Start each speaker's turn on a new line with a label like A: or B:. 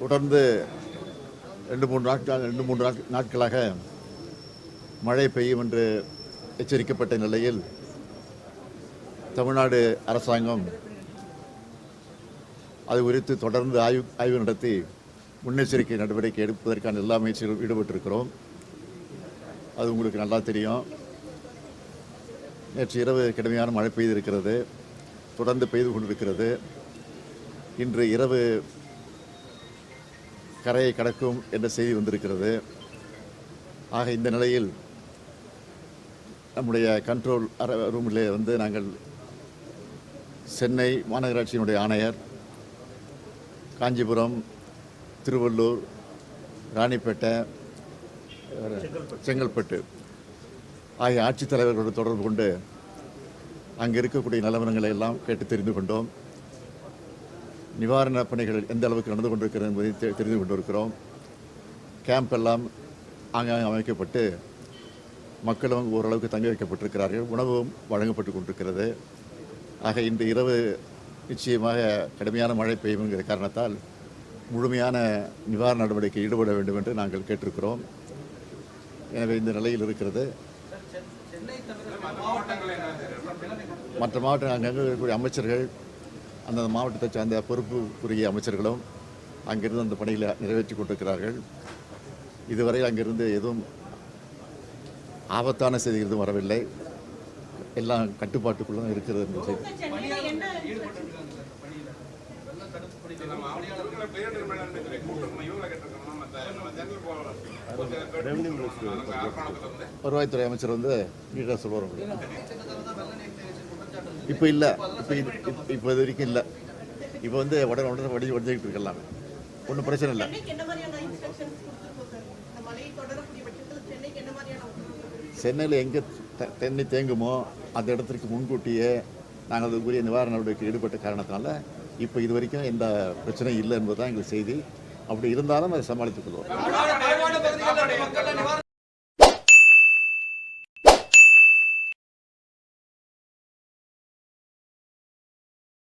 A: தொடர்ந்து ரெண்டு மூன்று நாட்கள் ரெண்டு மூன்று நாட்களாக மழை பெய்யும் என்று எச்சரிக்கப்பட்ட நிலையில் தமிழ்நாடு அரசாங்கம் அது குறித்து தொடர்ந்து ஆய்வு ஆய்வு நடத்தி முன்னெச்சரிக்கை நடவடிக்கை எடுப்பதற்கான எல்லா முயற்சிகளும் ஈடுபட்டிருக்கிறோம். அது உங்களுக்கு நல்லா தெரியும். நேற்று இரவு கடுமையான மழை பெய்திருக்கிறது. தொடர்ந்து பெய்து கொண்டிருக்கிறது. இன்று இரவு கரையை கடக்கும் என்ற செய்தி வந்திருக்கிறது. ஆக இந்த நிலையில் நம்முடைய கண்ட்ரோல் அற ரூமிலே வந்து நாங்கள் சென்னை மாநகராட்சியினுடைய ஆணையர் காஞ்சிபுரம் திருவள்ளூர் ராணிப்பேட்டை செங்கல்பட்டு ஆகிய ஆட்சித்தலைவர்களோடு தொடர்பு கொண்டு அங்கே இருக்கக்கூடிய நிலவரங்களை எல்லாம் கேட்டு தெரிந்து கொண்டோம். நிவாரணப் பணிகள் எந்த அளவுக்கு நடந்து கொண்டிருக்கிறது என்பதை தெரிந்து கொண்டிருக்கிறோம். கேம்ப் எல்லாம் ஆங்காங்க அமைக்கப்பட்டு மக்களும் ஓரளவுக்கு தங்க வைக்கப்பட்டிருக்கிறார்கள். உணவும் வழங்கப்பட்டு கொண்டிருக்கிறது. ஆக இன்று இரவு நிச்சயமாக கடுமையான மழை பெய்யும் என்கிற காரணத்தால் முழுமையான நிவாரண நடவடிக்கை ஈடுபட வேண்டும் என்று நாங்கள் கேட்டிருக்கிறோம். எனவே இந்த நிலையில் இருக்கிறது. மற்ற மாவட்ட அங்கங்கே இருக்கக்கூடிய அமைச்சர்கள் அந்தந்த மாவட்டத்தை சார்ந்த பொறுப்புக்குரிய அமைச்சர்களும் அங்கிருந்து அந்த பணிகளை நிறைவேற்றி கொண்டிருக்கிறார்கள். இதுவரை அங்கிருந்து எதுவும் ஆபத்தான செய்திகள் எதுவும் வரவில்லை. எல்லாம் கட்டுப்பாட்டுக்குள்ள தான் இருக்கிறது என்ற செய்தி வருவாய்த்துறை அமைச்சர் வந்து நீட்டாக சொல்லுவார் இப்போ இல்லை. இப்போ இது இப்போ இது வரைக்கும் இல்லை. இப்போ வந்து உடனே உடனே வடி வடிஞ்சிக்கிட்டு இருக்கலாம். ஒன்றும் பிரச்சனை இல்லை? சென்னையில் எங்கே த- தண்ணி தேங்குமோ அந்த இடத்திற்கு முன்கூட்டியே நாங்கள் அதுக்குரிய நிவாரண நடவடிக்கை ஈடுபட்ட காரணத்தினால இப்போ இது வரைக்கும் எந்த பிரச்சனையும் இல்லை என்பதுதான் எங்களுக்கு செய்தி. அப்படி இருந்தாலும் அதை சமாளித்துக் கொள்வோம்.